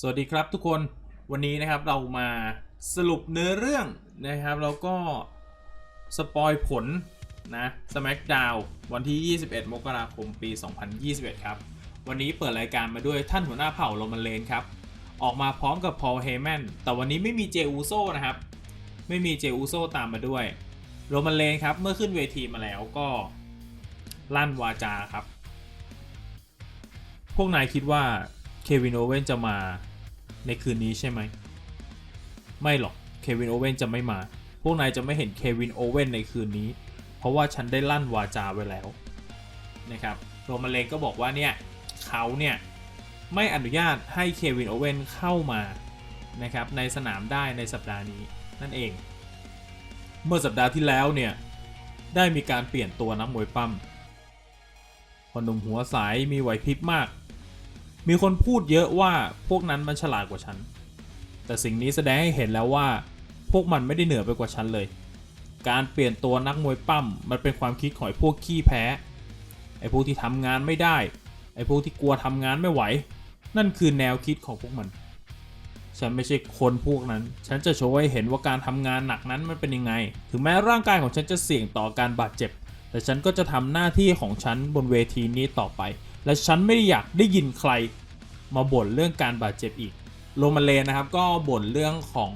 สวัสดีครับทุกคนวันนี้นะครับเรามาสรุปเนื้อเรื่องนะครับแล้วก็สปอยผลนะ SmackDown วันที่ 21 มกราคมปี 2021 ครับ วันนี้เปิดรายการมาด้วยท่านหัวหน้าเผ่าโรมันเลนครับ ออกมาพร้อมกับพอลเฮแมนแต่วันนี้ไม่มีเจอูโซนะครับ ไม่มีเจอูโซตามมาด้วยโรมันเลนครับ เมื่อขึ้นเวทีมาแล้วก็ลั่นวาจาครับ พวกนายคิดว่า เควินโอเว่นจะมาในคืนนี้ใช่ไหม ไม่หรอก เควินโอเว่นจะไม่มา พวกนายจะไม่เห็นเควินโอเว่นในคืนนี้ เพราะว่าฉันได้ลั่นวาจาไว้แล้วนะครับ โรมันเลนก็บอกว่าเนี่ยเขาเนี่ยไม่อนุญาตให้เควินโอเว่นเข้ามานะครับในสนามได้ในสัปดาห์นี้นั่นเอง เมื่อสัปดาห์ที่แล้วเนี่ยได้มีการเปลี่ยนตัวนักมวยปั้มพอหนุ่มหัวสายมีไหวพริบมาก มีคนพูดเยอะว่าพวกนั้นมันฉลาดกว่าฉัน แต่สิ่งนี้แสดงให้เห็นแล้วว่า พวกมันไม่ได้เหนือไปกว่าฉันเลย การเปลี่ยนตัวนักมวยปั้มมันเป็นความคิดของไอ้พวกขี้แพ้ ไอ้พวกที่ทำงานไม่ได้ ไอ้พวกที่กลัวทำงานไม่ไหว นั่นคือแนวคิดของพวกมัน ฉันไม่ใช่คนพวกนั้น ฉันจะโชว์ให้เห็นว่าการทำงานหนักนั้นมันเป็นยังไง ถึงแม้ร่างกายของฉันจะเสี่ยงต่อการบาดเจ็บ แต่ฉันก็จะทำหน้าที่ของฉันบนเวทีนี้ต่อไป และฉันไม่ได้อยากได้ยินใครมาบ่นเรื่องการบาดเจ็บอีก โรมันเลนนะครับก็บ่นเรื่องของ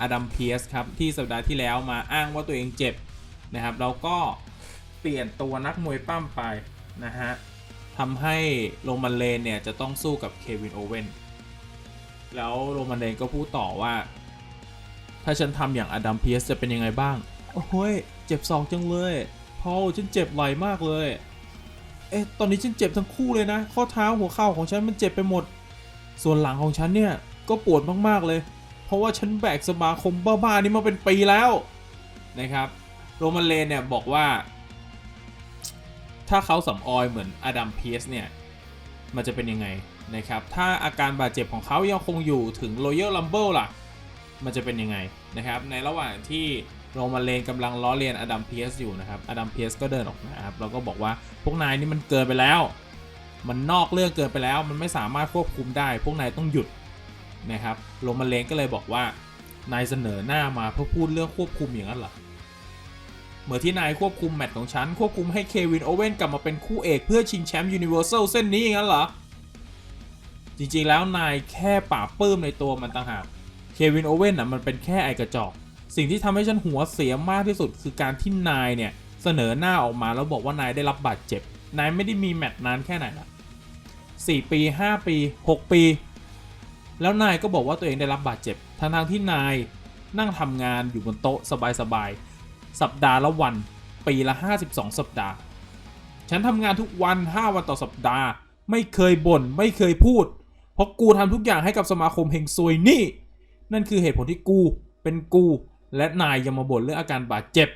อดัมเพียสครับที่สัปดาห์ที่แล้วมาอ้างว่าตัวเองเจ็บนะครับแล้วก็เปลี่ยนตัวนักมวยปั้มไปนะฮะทำให้โรมันเลนเนี่ยจะต้องสู้กับเควินโอเวนแล้วโรมันเลนก็พูดต่อว่า ถ้าฉันทำอย่างอดัมเพียสจะเป็นยังไงบ้าง โอ้ยเจ็บสองจังเลยพอลฉันเจ็บไหลมากเลย เอ๊ะตอนนี้ฉันเจ็บทั้งคู่เลยนะ ข้อเท้าหัวเข่าของฉันมันเจ็บไปหมด ส่วนหลังของฉันเนี่ยก็ปวดมากๆเลย เพราะว่าฉันแบกสมาคมบ้าๆนี้มาเป็นปีแล้วนะครับ โรมันเลนเนี่ยบอกว่า ถ้าเขาสำออยเหมือนอดัมเพียสเนี่ย มันจะเป็นยังไงนะครับ ถ้าอาการบาดเจ็บของเขายังคงอยู่ถึง Royal Rumble ล่ะ มันจะเป็นยังไงนะครับ ในระหว่างที่ โรมันเลนกำลังล้อเลียนอดัมเพียสอยู่นะครับอดัมเพียสก็เดินออกมาครับแล้วก็บอกว่าพวกนายนี่มันเกินไปแล้ว มันนอกเรื่องเกินไปแล้ว มันไม่สามารถควบคุมได้ พวกนายต้องหยุดนะครับโรมันเลนก็เลยบอกว่านายเสนอหน้ามาเพื่อพูดเรื่องควบคุมอย่างนั้นเหรอเหมือนที่นายควบคุมแมตช์ของฉัน ควบคุมให้เควินโอเว่นกลับมาเป็นคู่เอกเพื่อชิงแชมป์ยูนิเวอร์แซลเส้นนี้อย่างนั้นเหรอจริงๆแล้วนายแค่ป่าปลื้มในตัวมันต่างหากเควินโอเว่นอะมันเป็นแค่ไอกระจอก สิ่งที่ทำให้ฉันหัวเสียมากที่สุดคือการที่นายเนี่ยเสนอหน้าออกมาแล้วบอกว่านายได้รับบาดเจ็บ นายไม่ได้มีแมตช์นานแค่ไหนละ4ปี5ปี6ปี แล้วนายก็บอกว่าตัวเองได้รับบาดเจ็บทั้งทางที่นายนั่งทำงานอยู่บนโต๊ะสบายๆสัปดาห์ละวันปีละ 52 สัปดาห์ ฉันทำงานทุกวัน 5 วันต่อสัปดาห์ ไม่เคยบ่น ไม่เคยพูด เพราะกูทำทุกอย่างให้กับสมาคมเฮงซวยนี่ นั่นคือเหตุผลที่กู เป็นกู และนายยังมาบ่นเรื่องอาการบาดเจ็บ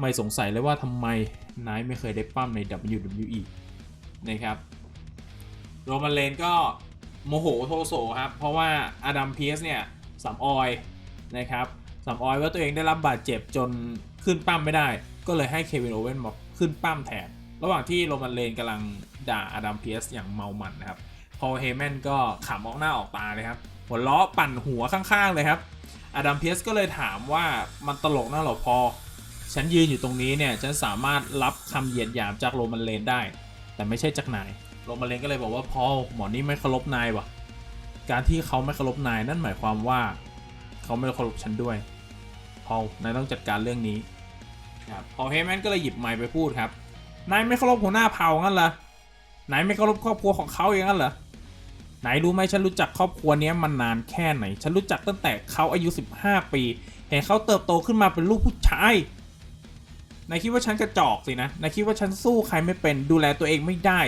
ไม่สงสัยเลยว่าทำไมนายไม่เคยได้ปั้มใน WWE นะครับโรมันเลนก็โมโหโทโสครับ เพราะว่าอดัมเพียสเนี่ยสำออยนะครับสำออยว่าตัวเองได้รับบาดเจ็บจนขึ้นปั้มไม่ได้ ก็เลยให้เควินโอเว่นมาขึ้นปั้มแทนระหว่างที่โรมันเลนกำลังด่าอดัมเพียสอย่างเมามันนะครับพอเฮแมนก็ขำออกหน้าออกตาเลยครับหัวล้อปั่นหัวข้างๆเลยครับ อดัมเพียสก็เลยถามว่ามันตลกนะเหรอพอ ฉันยืนอยู่ตรงนี้เนี่ย ฉันสามารถรับคำเหยียดหยามจากโรมันเลนได้ แต่ไม่ใช่จากนาย โรมันเลนก็เลยบอกว่าพอหมอนี่ไม่เคารพนายวะการที่เขาไม่เคารพนายนั่นหมายความว่า เขาไม่เคารพฉันด้วย พอนายต้องจัดการเรื่องนี้ครับพอเฮแมนก็เลยหยิบไมค์ไปพูดครับ นายไม่เคารพหัวหน้าเผ่างั้นเหรอนายไม่เคารพครอบครัวของเขาอย่างนั้นเหรอ ไหนรู้ไหมฉันรู้จักครอบครัวนี้มันานแค่ไหน ฉันรู้จักตั้งแต่เขาอายุ 15 ปี เห็นเขาเติบโตขึ้นมาเป็นลูกผู้ชายนายคิดว่าฉันกระจอกสินะนายคิดว่าฉันสู้ใครไม่เป็นดูแลตัวเองไม่ได้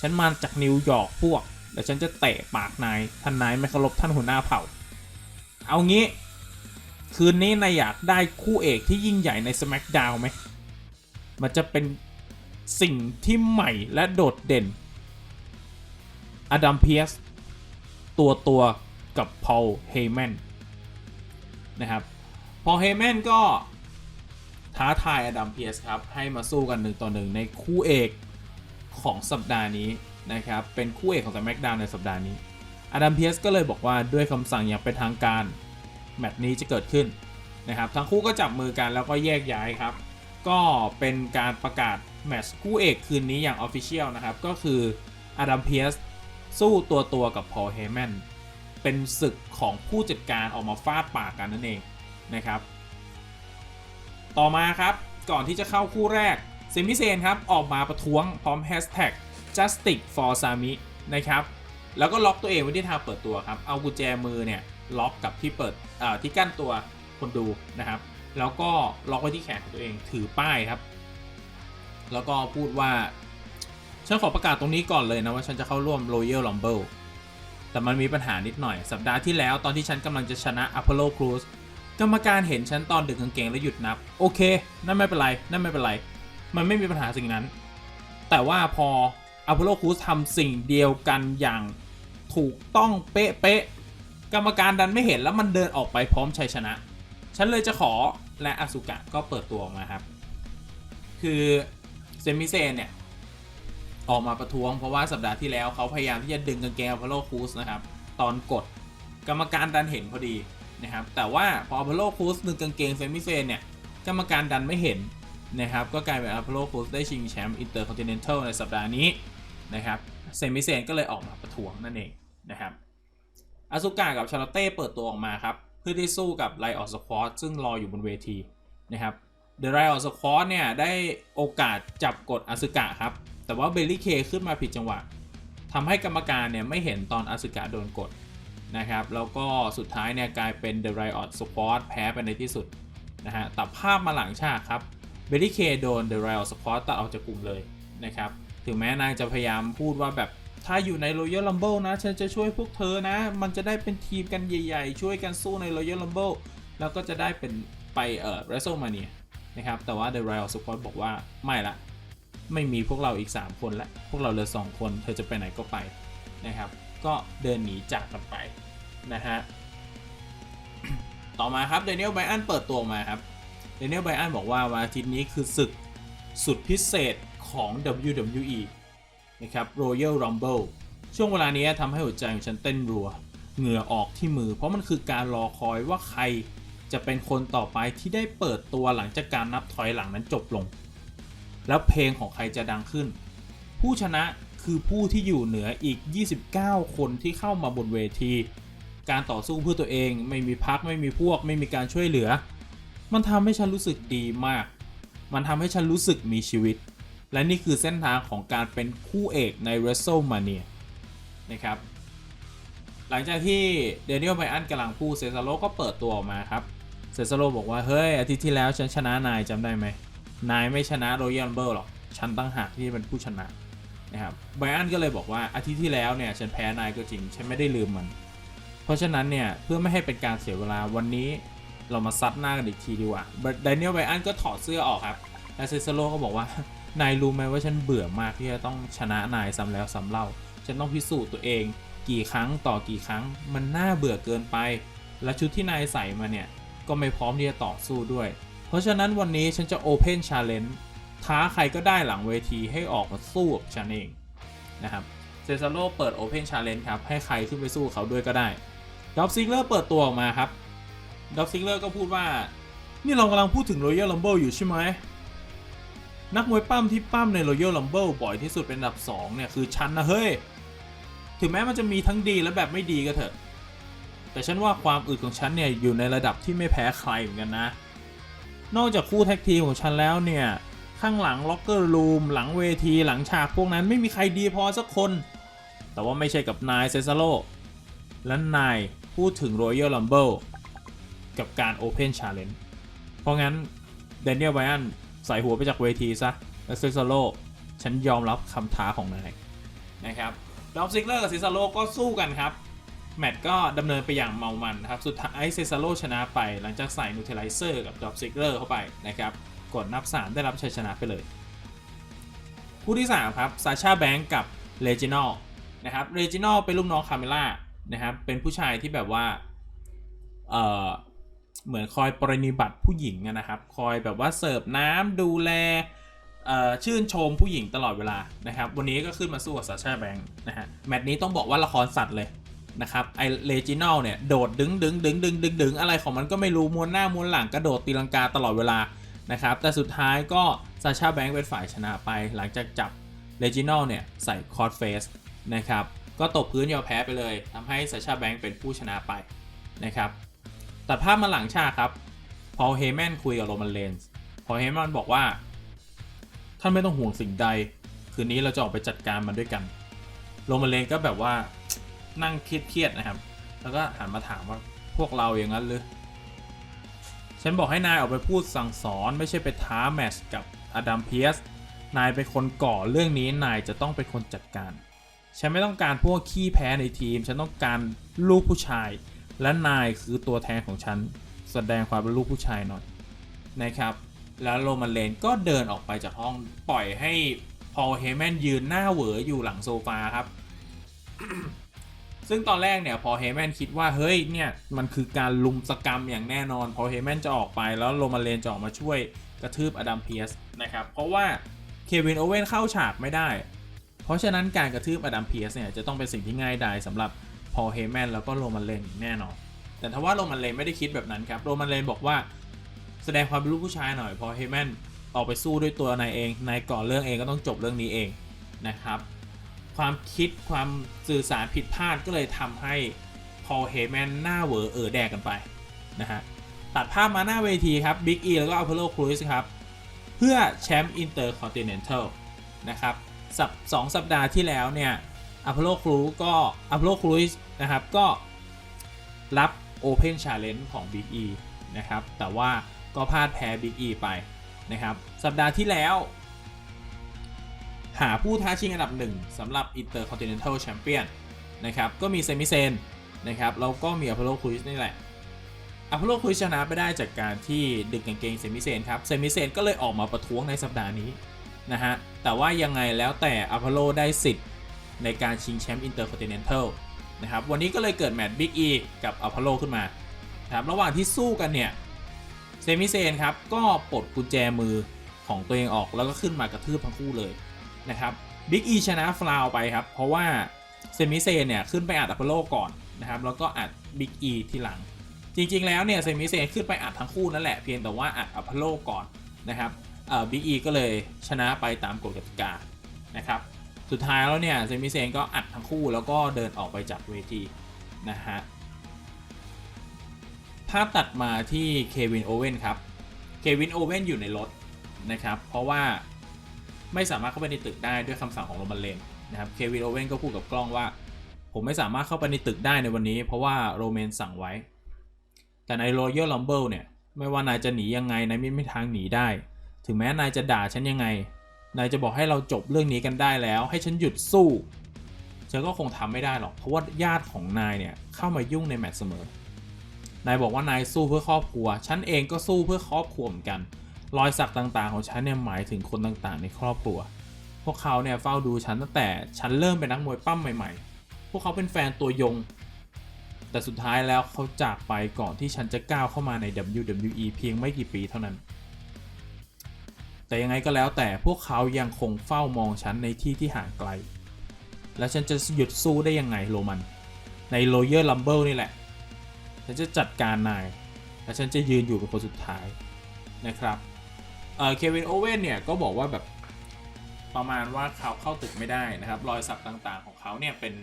ฉันมาจากนิวยอร์กพวกเดี๋ยวฉันจะเตะปากนายท่านนายไม่เคารพท่านหัวหน้าเผ่า เอางี้ คืนนี้นายอยากได้คู่เอกที่ยิ่งใหญ่ใน SmackDown ไหมมันจะเป็นสิ่งที่ใหม่และโดดเด่น อดัมเพียสตัวตัวกับพอลเฮแมนนะครับพอลเฮแมนก็ท้าทายอดัมเพียสครับ ให้มาสู้กันหนึ่งต่อหนึ่งในคู่เอกของสัปดาห์นี้นะครับ เป็นคู่เอกของ SmackDown ในสัปดาห์นี้อดัมเพียสก็เลยบอกว่าด้วยคำสั่งอย่างเป็นทางการ แมตช์นี้จะเกิดขึ้นนะครับ ทั้งคู่ก็จับมือกันแล้วก็แยกย้ายครับ ก็เป็นการประกาศแมตช์คู่เอกคืนนี้อย่างออฟฟิเชียลนะครับ ก็คืออดัมเพียส สู้ตัวตัวกับพอลเฮแมนเป็นศึกของผู้จัดการออกมาฟาดปากกันนั่นเองนะครับ ต่อมาครับก่อนที่จะเข้าคู่แรกเซมิเซนครับออกมาประท้วงพร้อมแฮชแท็ก justice for sami นะครับแล้วก็ล็อกตัวเองไว้ที่ทางเปิดตัวครับ เอากุญแจมือเนี่ยล็อกกับที่เปิดที่กั้นตัวคนดูนะครับ แล้วก็ล็อกไว้ที่แขนของตัวเองถือป้ายครับ แล้วก็พูดว่า ฉันขอประกาศตรงนี้ก่อนเลยนะว่าฉันจะเข้าร่วม Royal Rumble แต่มันมีปัญหานิดหน่อย สัปดาห์ที่แล้วตอนที่ฉันกำลังจะชนะ Apollo Crews กรรมการเห็นฉันตอนดึงกางเกงแล้วหยุดนับ โอเค นั่นไม่เป็นไร นั่นไม่เป็นไร มันไม่มีปัญหาสิ่งนั้น แต่ว่าพอ Apollo Crews ทำสิ่งเดียวกันอย่างถูกต้องเป๊ะๆกรรมการดันไม่เห็นแล้วมันเดินออกไปพร้อมชัยชนะ ฉันเลยจะขอและอสุกะก็เปิดตัวออกมาครับ คือเซมิเซนเนี่ย ออกมาประท้วงเพราะว่าสัปดาห์ที่แล้วเขาพยายามที่จะดึงกางเกง Apollo Crews นะครับ ตอนกดกรรมการดันเห็นพอดีนะครับ แต่ว่าพอ Apollo Crews ดึงกางเกงเซมิเซนเนี่ยกรรมการดันไม่เห็นนะครับ ก็กลายเป็น Apollo Crews ได้ชิงแชมป์ Intercontinental ในสัปดาห์นี้นะครับเซมิเซนก็เลยออกมาประท้วงนั่นเองนะครับอาซุกะกับชาร์ลเต้เปิดตัวออกมาครับเพื่อที่สู้กับไลออสควอตซึ่งรออยู่บนเวทีนะครับเดอะไลออสควอตเนี่ยได้โอกาสจับกดอาซุกะครับ แต่ว่าเบลลี่เคขึ้นมาผิดจังหวะทำให้กรรมการเนี่ยไม่เห็นตอนอาซุกะโดนกดนะครับแล้วก็สุดท้ายเนี่ยกลายเป็นเดอะไลออสควอตแพ้ไปในที่สุดนะฮะตัดภาพมาหลังฉากครับเบลลี่เคโดนเดอะไลออสควอตตัดออกจากกลุ่มเลยนะครับถึงแม้นางจะพยายามพูดว่าแบบถ้าอยู่ใน Royal Rumble นะฉันจะช่วยพวกเธอนะ มันจะได้เป็นทีมกันใหญ่ๆ ช่วยกันสู้ใน Royal Rumble แล้วก็จะได้เป็นไปเอ่อ WrestleMania นะครับแต่ว่า The Royal Squad บอกว่าไม่ละ ไม่มีพวกเราอีก 3 คนและพวกเราเหลือ 2 คน เธอจะไปไหนก็ไปนะครับ ก็เดินหนีจากกันไปนะฮะ ต่อมาครับเดนิเอลไบอันเปิดตัวมาครับ เดนิเอลไบอันบอกว่าวันอาทิตย์นี้คือศึกสุดพิเศษของ WWE นะครับ Royal Rumble ช่วงเวลานี้ทำให้หัวใจของฉันเต้นรัว เหงื่อออกที่มือ เพราะมันคือการรอคอยว่าใครจะเป็นคนต่อไปที่ได้เปิดตัวหลังจากการนับถอยหลังนั้นจบลง แล้วเพลงของใครจะดังขึ้น ผู้ชนะคือผู้ที่อยู่เหนืออีก 29 คนที่เข้ามาบนเวที การต่อสู้เพื่อตัวเองไม่มีพักไม่มีพวก ไม่มีการช่วยเหลือ มันทำให้ฉันรู้สึกดีมาก มันทำให้ฉันรู้สึกมีชีวิต และนี่คือเส้นทางของการเป็นคู่เอกใน WrestleMania นะครับ หลังจากที่เดนิเอลไบอันกำลังพูดเซซาโลก็เปิดตัวออกมาครับ เซซาโลบอกว่าเฮ้ยอาทิตย์ที่แล้วฉันชนะนายจำได้ไหม นายไม่ชนะโรยัลเบิลหรอก ฉันตั้งหากที่เป็นผู้ชนะนะครับไบอันก็เลยบอกว่าอาทิตย์ที่แล้วเนี่ยฉันแพ้นายก็จริง ฉันไม่ได้ลืมมัน เพราะฉะนั้นเนี่ยเพื่อไม่ให้เป็นการเสียเวลาวันนี้เรามาซัดหน้ากันอีกทีดีกว่าเดนิเอลไบอันก็ถอดเสื้อออกครับและเซซโลก็บอกว่านายรู้ไหมว่าฉันเบื่อมากที่จะต้องชนะนายซ้ำแล้วซ้ำเล่า ฉันต้องพิสูจน์ตัวเอง กี่ครั้งต่อกี่ครั้ง มันน่าเบื่อเกินไป และชุดที่นายใส่มาเนี่ยก็ไม่พร้อมที่จะต่อสู้ด้วย เพราะฉะนั้นวันนี้ฉันจะ Open Challenge ท้าใครก็ได้หลังเวทีให้ออกมาสู้กับฉันเองนะครับเซซาโลเปิด Open Challenge ครับ ให้ใครขึ้นไปสู้เขาด้วยก็ได้ดอฟซิงเลอร์เปิดตัวออกมาครับดอฟซิงเลอร์ก็พูดว่า นี่เรากำลังพูดถึง Royal Rumble อยู่ใช่ไหมนักมวยปั้มที่ปั้มใน Royal Rumble บ่อยที่สุดเป็นอันดับ 2 เนี่ย คือฉันนะเฮ้ย ถึงแม้มันจะมีทั้งดีและแบบไม่ดีก็เถอะ แต่ฉันว่าความอึดของฉันเนี่ย อยู่ในระดับที่ไม่แพ้ใครเหมือนกันนะ นอกจากคู่แท็กทีของฉันแล้วเนี่ย ข้างหลังล็อกเกอร์รูมหลังเวทีหลังฉากพวกนั้นไม่มีใครดีพอสักคน แต่ว่าไม่ใช่กับนายเซซาโลและนายพูดถึง Royal Rumble กับการ Open Challenge เพราะงั้นเดน i ียลไบอันใส่หัวไปจากเวทีซะและซิซาโลฉันยอมรับคำท้าของนายนะครับดอฟซิกเลอร์กับเซซาโลก็สู้กันครับ แมตช์ก็ดำเนินไปอย่างเมามันนะครับ สุดท้ายเซซาโลชนะไป หลังจากใส่นูเทลไลเซอร์กับดอฟซิกเลอร์เข้าไปนะครับ กดนับ 3 ได้รับชัยชนะไปเลย คู่ที่ 3 ครับซาชาแบงก์กับเลจินอลนะครับเลจินอลเป็นลูกน้องคาเมล่านะครับเป็นผู้ชายที่แบบว่าเอ่อเหมือนคอยปรนิบัติผู้หญิงนะครับ คอยแบบว่าเสิร์ฟน้ำดูแลชื่นชมผู้หญิงตลอดเวลานะครับ วันนี้ก็ขึ้นมาสู้กับซาชาแบงค์นะฮะ แมตช์นี้ต้องบอกว่าละครสัตว์เลย นะครับไอเลจินอลเนี่ยโดดดึงดึงดึงดึงดึงดึงอะไรของมันก็ไม่รู้ม้วนหน้าม้วนหลังกระโดดตีลังกาตลอดเวลานะครับแต่สุดท้ายก็ซาชาแบงค์เป็นฝ่ายชนะไป หลังจากจับเลจินอลเนี่ยใส่คอร์ดเฟสนะครับก็ตกพื้นยอมแพ้ไปเลยทำให้ซาชาแบงค์เป็นผู้ชนะไปนะครับตัดภาพมาหลังฉากครับพอเฮแมนคุยกับโรมันเลนส์พอเฮแมนบอกว่า ท่านไม่ต้องห่วงสิ่งใด คืนนี้เราจะออกไปจัดการมันด้วยกันโรมาเลนก็แบบว่า นั่งเครียดๆนะครับ แล้วก็หันมาถามว่าพวกเราอย่างนั้นหรือฉันบอกให้นายออกไปพูดสั่งสอนไม่ใช่ไปท้าแมชกับอดัมเพียสนายเป็นคนก่อเรื่องนี้นายจะต้องเป็นคนจัดการ ฉันไม่ต้องการพวกขี้แพ้ในทีม ฉันต้องการลูกผู้ชาย และนายคือตัวแทนของฉันแสดงความเป็นลูกผู้ชายหน่อยนะครับ แล้วโรมันเลนก็เดินออกไปจากห้องปล่อยให้พอลเฮแมนยืนหน้าเหวออยู่หลังโซฟาครับ ซึ่งตอนแรกเนี่ยพอเฮแมนคิดว่าเฮ้ยเนี่ยมันคือการลุมสกรรมอย่างแน่นอน พอเฮแมนจะออกไปแล้วโรมันเลนจะออกมาช่วยกระทืบอดัมเพียสนะครับเพราะว่าเควินโอเว่นเข้าฉากไม่ได้ เพราะฉะนั้นการกระทืบอดัมเพียสเนี่ยจะต้องเป็นสิ่งที่ง่ายดายสำหรับพอเฮแมนแล้วก็โรมันเลนแน่นอน แต่ถ้าว่าโรมันเลนไม่ได้คิดแบบนั้นครับโรมันเลนบอกว่าแสดงความเป็นลูกผู้ชายหน่อยพอเฮแมนออกไปสู้ด้วยตัวนายเองนายก่อเรื่องเองก็ต้องจบเรื่องนี้เองนะครับ ความคิดความสื่อสารผิดพลาดก็เลยทำให้พอเฮแมนหน้าเวอเออแดกกันไปนะฮะตัดภาพมาหน้าเวทีครับบิ๊กอีแล้วก็อัพโลครูซครับเพื่อแชมป์อินเตอร์คอนติเนนทัลนะครับสัปสองสัปดาห์ที่แล้วเนี่ยอัพโลครูก็อัพโลครูซนะครับก็รับ Open Challenge ของ Big E นะครับแต่ว่าก็พลาดแพ้ Big E ไปนะครับสัปดาห์ที่แล้ว หาผู้ท้าชิงอันดับหนึ่งสำหรับ Intercontinental Champion นะครับ ก็มีเซมิเซนนะครับ แล้วก็มีอพอลโลค u ิสนี่แหละอพอลโลค u ิสชนะไปได้จากการที่ดึงกางเกงเซมิเซนครับ เซมิเซนก็เลยออกมาประท้วงในสัปดาห์นี้นะฮะ แต่ว่ายังไงแล้วแต่อพอลโลได้สิทธิ์ในการชิงแชมป์ Intercontinental นะครับ วันนี้ก็เลยเกิดแมตช์ Big E กับอพอลโลขึ้นมาครับระหว่างที่สู้กันเนี่ย เซมิเซนครับ ก็ปลดกุญแจมือของตัวเองออกแล้วก็ขึ้นมากระทืบทั้งคู่เลย นะครับบิ๊กอีชนะฟลาวไปครับ เพราะว่าเซมิเซนเนี่ยขึ้นไปอัดอัปโลก่อนนะครับ แล้วก็อัดบิ๊กอีทีหลัง จริง ๆ แล้วเนี่ยเซมิเซนขึ้นไปอัดทั้งคู่นั่นแหละเพียงแต่ว่าอัดอัปโลก่อนนะครับเอ่อบิ๊กอีก็เลยชนะไปตามกฎกติกานะครับ สุดท้ายแล้วเนี่ยเซมิเซนก็อัดทั้งคู่แล้วก็เดินออกไปจากเวทีนะฮะภาพตัดมาที่เควินโอเว่นครับ เควินโอเว่นอยู่ในรถนะครับ เพราะว่า ไม่สามารถเข้าไปในตึกได้ด้วยคำสั่งของโรมันเลนนะครับเควินโอเว่นก็พูดกับกล้องว่า ผมไม่สามารถเข้าไปในตึกได้ในวันนี้ เพราะว่าโรเมนสั่งไว้ แต่ใน Royal Rumble เนี่ยไม่ว่านายจะหนียังไงนายไม่มีทางหนีได้ ถึงแม้นายจะด่าฉันยังไง นายจะบอกให้เราจบเรื่องนี้กันได้แล้ว ให้ฉันหยุดสู้ฉันก็คงทำไม่ได้หรอกเพราะว่าญาติของนายเนี่ยเข้ามายุ่งในแมตช์เสมอนายบอกว่านายสู้เพื่อครอบครัว ฉันเองก็สู้เพื่อครอบครัวเหมือนกัน รอยสักต่างๆ ของฉันเนี่ยหมายถึงคนต่างๆ ในครอบครัว พวกเขาเนี่ยเฝ้าดูฉันตั้งแต่ฉันเริ่มเป็นนักมวยปั้มใหม่ๆ พวกเขาเป็นแฟนตัวยง แต่สุดท้ายแล้วเขาจากไปก่อนที่ฉันจะก้าวเข้ามาใน WWE เพียงไม่กี่ปีเท่านั้น แต่ยังไงก็แล้วแต่พวกเขายังคงเฝ้ามองฉันในที่ที่ห่างไกล แล้วฉันจะหยุดสู้ได้ยังไงโรมัน ใน Royal Rumble นี่แหละ ฉันจะจัดการนาย และฉันจะยืนอยู่เป็นคนสุดท้ายนะครับ เออเควินโอเว่นเนี่ยก็บอกว่าแบบประมาณว่าเขาเข้าตึกไม่ได้นะครับ รอยสักต่างๆของเขาเนี่ยเป็น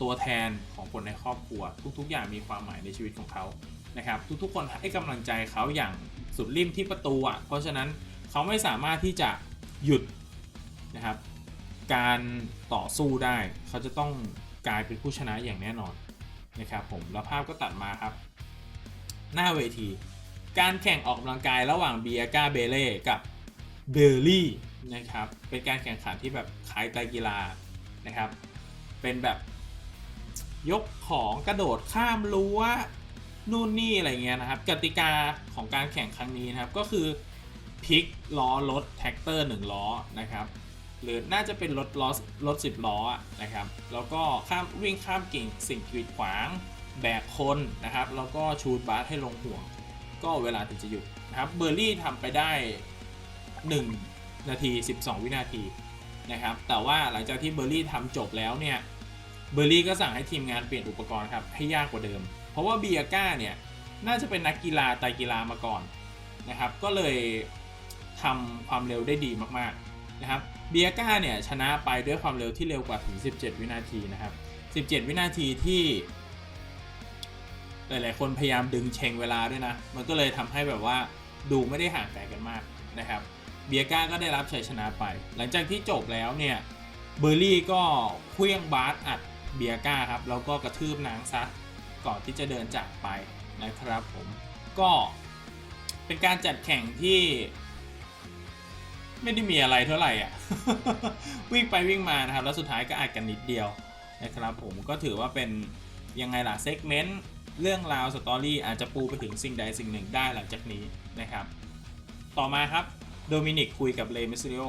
ตัวแทนของคนในครอบครัว ทุกๆ อย่างมีความหมายในชีวิตของเขานะครับ ทุกๆ คนให้กำลังใจเขาอย่างสุดริมที่ประตูอะเพราะฉะนั้นเขาไม่สามารถที่จะหยุดนะครับ การต่อสู้ได้ เขาจะต้องกลายเป็นผู้ชนะอย่างแน่นอนนะครับผมแล้วภาพก็ตัดมาครับ หน้าเวที การแข่งออกกำลังกายระหว่างเบียกาเบเล่กับเบลลี่นะครับ เป็นการแข่งขันที่แบบคล้ายไตกีฬานะครับ เป็นแบบยกของกระโดดข้ามรั้วนู่นนี่อะไรเงี้ยนะครับ กติกาของการแข่งครั้งนี้นะครับก็คือพลิกล้อรถแท็กเตอร์ 1 ล้อนะครับ หรือน่าจะเป็นรถล้อรถ 10 ล้อนะครับ แล้วก็ข้ามวิ่งข้ามกิ่งสิ่งกีดขวางแบกคนนะครับ แล้วก็ชูดบาสให้ลงห่วง ก็เวลาถึงจะหยุดนะครับเบอร์รี่ทำไปได้ 1 นาที 12 วินาทีนะครับแต่ว่าหลังจากที่เบอร์รี่ทำจบแล้วเนี่ยเบอร์รี่ก็สั่งให้ทีมงานเปลี่ยนอุปกรณ์ครับให้ยากกว่าเดิม เพราะว่าเบียก้าเนี่ยน่าจะเป็นนักกีฬาไตกีฬามาก่อนนะครับก็เลยทำความเร็วได้ดีมากๆนะครับเบียก้าเนี่ยชนะไปด้วยความเร็วที่เร็วกว่าถึง 17 วินาทีนะครับ 17 วินาทีที่ หลายๆคนพยายามดึงเชงเวลาด้วยนะ มันก็เลยทำให้แบบว่าดูไม่ได้ห่างไกลกันมากนะครับ เบียก้าก็ได้รับชัยชนะไป หลังจากที่จบแล้วเนี่ย เบอร์รี่ก็เคลี้ยงบาสอัดเบียก้าครับ แล้วก็กระทืบนางซะก่อนที่จะเดินจากไปนะครับผม ก็เป็นการจัดแข่งที่ ไม่ได้มีอะไรเท่าไหร่อะ วิ่งไปวิ่งมานะครับ แล้วสุดท้ายก็อัดกันนิดเดียวนะครับผม ก็ถือว่าเป็นยังไงล่ะเซกเมนต์ เรื่องราวสตอรี่อาจจะปูไปถึงสิ่งใดสิ่งหนึ่งได้หลังจากนี้นะครับ ต่อมาครับโดมินิกคุยกับเลมิสซิโอ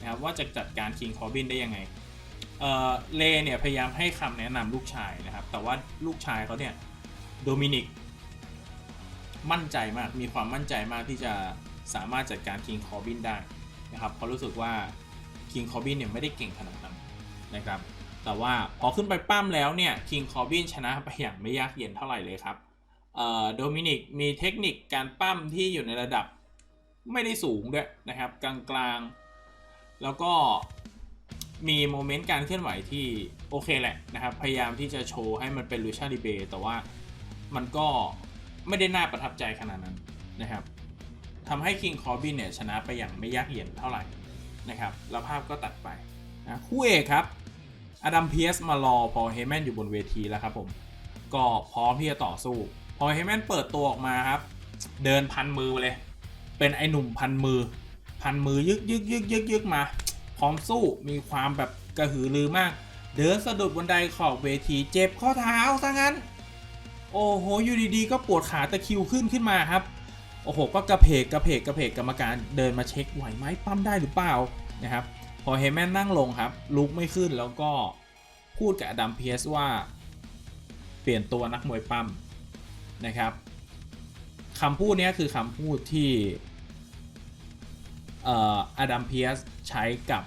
นะครับว่าจะจัดการคิงคอบินได้ยังไงเอ่อเลเนี่ยพยายามให้คำแนะนำลูกชายนะครับ แต่ว่าลูกชายเขาเนี่ยโดมินิกมั่นใจมากมีความมั่นใจมากที่จะสามารถจัดการคิงคอบินได้นะครับเพราะรู้สึกว่าคิงคอบินเนี่ยไม่ได้เก่งขนาดนั้นนะครับ แต่ว่าพอขึ้นไปปั้มแล้วเนี่ยคิงคอบินชนะไปอย่างไม่ยากเย็นเท่าไหร่เลยครับโดมินิกมีเทคนิคการปั้มที่อยู่ในระดับไม่ได้สูงด้วยนะครับกลางๆ แล้วก็มีโมเมนต์การเคลื่อนไหวที่โอเคแหละนะครับ พยายามที่จะโชว์ให้มันเป็นลูชาลิเบแต่ว่ามันก็ไม่ได้น่าประทับใจขนาดนั้นนะครับทำให้คิงคอร์บินเนี่ยชนะไปอย่างไม่ยากเย็นเท่าไหร่นะครับ แล้วภาพก็ตัดไปนะคู่เอกครับ อดัมเพียสมารอพอเฮแมนอยู่บนเวทีแล้วครับผมก็พร้อมที่จะต่อสู้ พอเฮแมนเปิดตัวออกมาครับ เดินพันมือไปเลย เป็นไอหนุ่มพันมือ พันมือยึกยึกยึกยึกยึกมา พร้อมสู้มีความแบบกระหือรือมาก เดินสะดุดบนไดขอบเวทีเจ็บข้อเท้าซะงั้น โอ้โหอยู่ดีๆ ก็ปวดขาตะคิวขึ้นขึ้นมาครับ โอ้โหก็กระเพกกระเพกกระเพกกรรมการเดินมาเช็คไหวไหมปั้มได้หรือเปล่านะครับ พอเฮแมนนั่งลงครับ ลุกไม่ขึ้นแล้วก็พูดกับอดัมเพียสว่าเปลี่ยนตัวนักมวยปั้มนะครับคำพูดนี้คือคำพูดที่เอ่ออดัมเพียสใช้กับ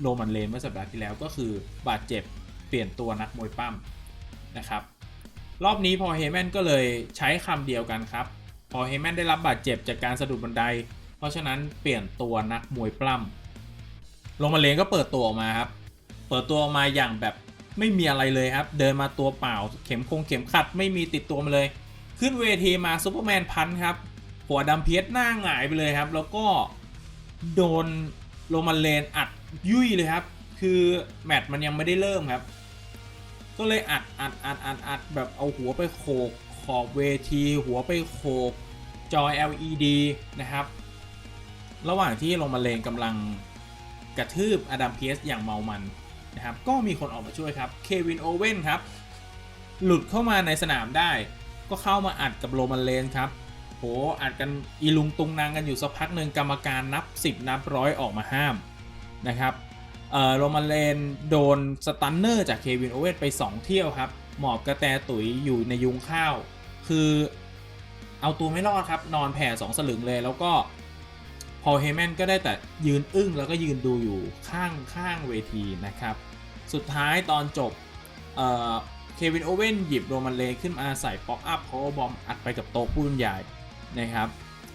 โรมันเลนเมื่อสัปดาห์ที่แล้วก็คือบาดเจ็บเปลี่ยนตัวนักมวยปั้มนะครับ รอบนี้พอเฮแมนก็เลยใช้คำเดียวกันครับ พอเฮแมนได้รับบาดเจ็บจากการสะดุดบันได เพราะฉะนั้นเปลี่ยนตัวนักมวยปล้ำ โรมันเลนก็เปิดตัวออกมาครับ เปิดตัวออกมาอย่างแบบไม่มีอะไรเลยครับ เดินมาตัวเปล่า เข็มคงเข็มขัดไม่มีติดตัวมาเลย ขึ้นเวทีมาซูเปอร์แมนพันครับ หัวดำเพียสหน้าหงายไปเลยครับ แล้วก็โดนโรมันเลนอัดยุ่ยเลยครับ คือแมตช์มันยังไม่ได้เริ่มครับ ก็เลยอัดอัดอัดอัดอัดแบบเอาหัวไปโขกขอบเวทีหัวไปโขกจอ LED นะครับ ระหว่างที่โรมันเลนกำลัง กระทืบอดัมเพียสอย่างเมามันนะครับก็มีคนออกมาช่วยครับเควินโอเว่นครับ หลุดเข้ามาในสนามได้ ก็เข้ามาอัดกับโรมันเลนครับโหอัดกันอีลุงตุงนางกันอยู่สักพักหนึ่งกรรมการนับ 10 นับร้อยออกมาห้ามนะครับเออโรมันเลนโดนสตันเนอร์จากเควินโอเว่นไป 2 เที่ยวครับ หมอบกระแตตุ๋ยอยู่ในยุงข้าว คือเอาตัวไม่รอดครับ นอนแผ่สองสลึงเลยแล้วก็ พอเฮแมนก็ได้แต่ยืนอึ้งแล้วก็ยืนดูอยู่ข้างข้างเวทีนะครับ สุดท้ายตอนจบเควินโอเว่นหยิบโรมันเลนขึ้นมาใส่ป๊อกอัพพาวบอมอัดไปกับโต๊ะผู้บรรยายนะครับ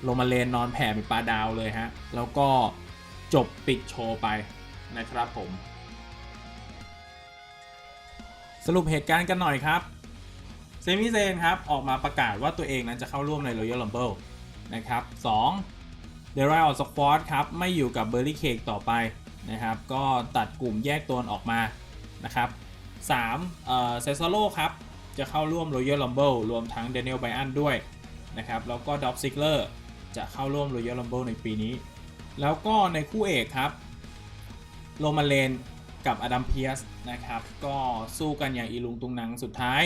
โรมันเลนนอนแผ่เป็นปลาดาวเลยฮะ แล้วก็จบปิดโชว์ไปนะครับผม สรุปเหตุการณ์กันหน่อยครับ เซมิเซนครับ ออกมาประกาศว่าตัวเองนั้นจะเข้าร่วมใน Royal Rumble นะครับ 2 The Royal Squad ครับไม่อยู่กับ Berry Cake ต่อไปนะครับ ก็ตัดกลุ่มแยกตัวออกมานะครับ3เอ่อเซซาโลครับจะเข้าร่วม Royal Rumble รวมทั้ง Daniel Bryan ด้วยนะครับแล้วก็ Dolph Ziggler จะเข้าร่วม Royal Rumble ในปีนี้ แล้วก็ในคู่เอกครับโรมาเลนกับอดัมเพียสนะครับก็สู้กันอย่างอีลุงตุงนังสุดท้าย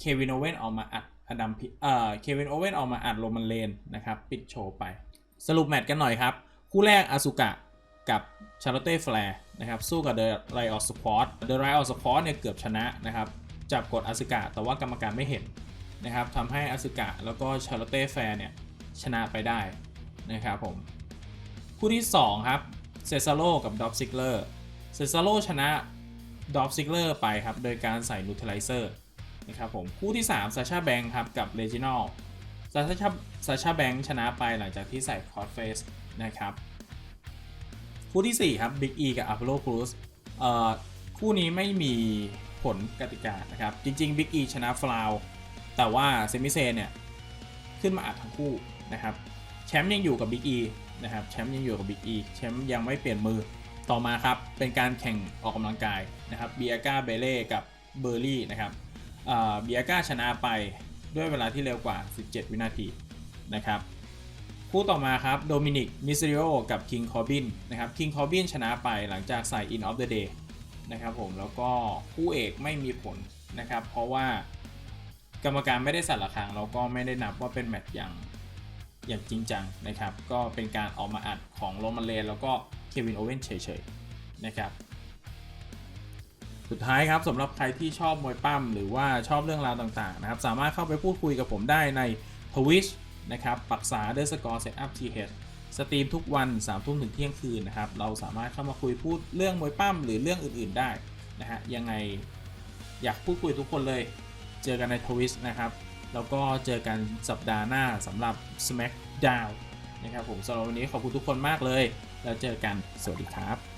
เควินโอเว่นออกมาอัดอดัมเอ่อเควินโอเว่นออกมาอัดโรมันเลนนะครับปิดโชว์ไป สรุปแมตช์กันหน่อยครับ คู่แรกอาซุกะกับชาร์ลเต้แฟร์นะครับสู้กับเดอะไรออสควอตเดอะไรออสควอตเนี่ยเกือบชนะนะครับจับกดอาซุกะแต่ว่ากรรมการไม่เห็นนะครับทำให้อาซุกะแล้วก็ชาร์ลเต้แฟร์เนี่ยชนะไปได้นะครับผมคู่ที่ 2 ครับเซซาโลกับดอกซิกเลอร์เซซาโลชนะดอฟซิกเลอร์ไปครับ โดยการใส่นูท r ไลเซอร์นะครับผมคู่ที่3ซาชาแบงครับกับเรจินอล ซาชาซาชาแบงค์ชนะไปหลังจากที่ใส่คอร์ f เฟสนะครับ คู่ทีสี่4 ครับ Big E กับ Apollo c r u เอ่อคู่นี้ไม่มีผลกติกานะครับ จริงๆ Big E ชนะฟลาว แต่ว่าเซมิเซนเนี่ย ขึ้นมาอัดทั้งคู่นะครับ แชมป์ยังอยู่กับ Big E นะครับ แชมป์ยังอยู่กับ Big E แชมป์ยังไม่เปลี่ยนมือต่อมาครับ เป็นการแข่งออกกำลังกายนะครับเบียก้าเบเล่กับเบอร์รี่นะครับเบียก้าชนะไป ด้วยเวลาที่เร็วกว่า 17 วินาทีนะครับ คู่ต่อมาครับโดมินิกมิสซิโอกับคิงคอร์บินนะครับคิงคอร์บินชนะไปหลังจากใส่ In of the Day นะครับผมแล้วก็คู่เอกไม่มีผลนะครับ เพราะว่ากรรมการไม่ได้สั่นระฆังแล้วก็ไม่ได้นับว่าเป็นแมตช์อย่างอย่างจริงจังนะครับ ก็เป็นการออกมาอัดของโรมันเลนแล้วก็เควินโอเว่นเฉยๆนะครับ สุดท้ายครับสำหรับใครที่ชอบมวยปั้มหรือว่าชอบเรื่องราวต่างๆนะครับ สามารถเข้าไปพูดคุยกับผมได้ใน Twitch นะครับปรักษาเดอร์สกอร์เซตอัพทีเสตรีมทุกวัน3ามทุ่มถึงเที่ยงคืนนะครับ เราสามารถเข้ามาคุยพูดเรื่องมวยปั้มหรือเรื่องอื่นๆได้นะฮะ ยังไงอยากพูดคุยทุกคนเลย เจอกันในทวิสนะครับ แล้วก็เจอกันสัปดาห์หน้าสำหรับ SmackDown นะครับผมสำหรับวันนี้ขอบคุณทุกคนมากเลย แล้วเจอกัน สวัสดีครับ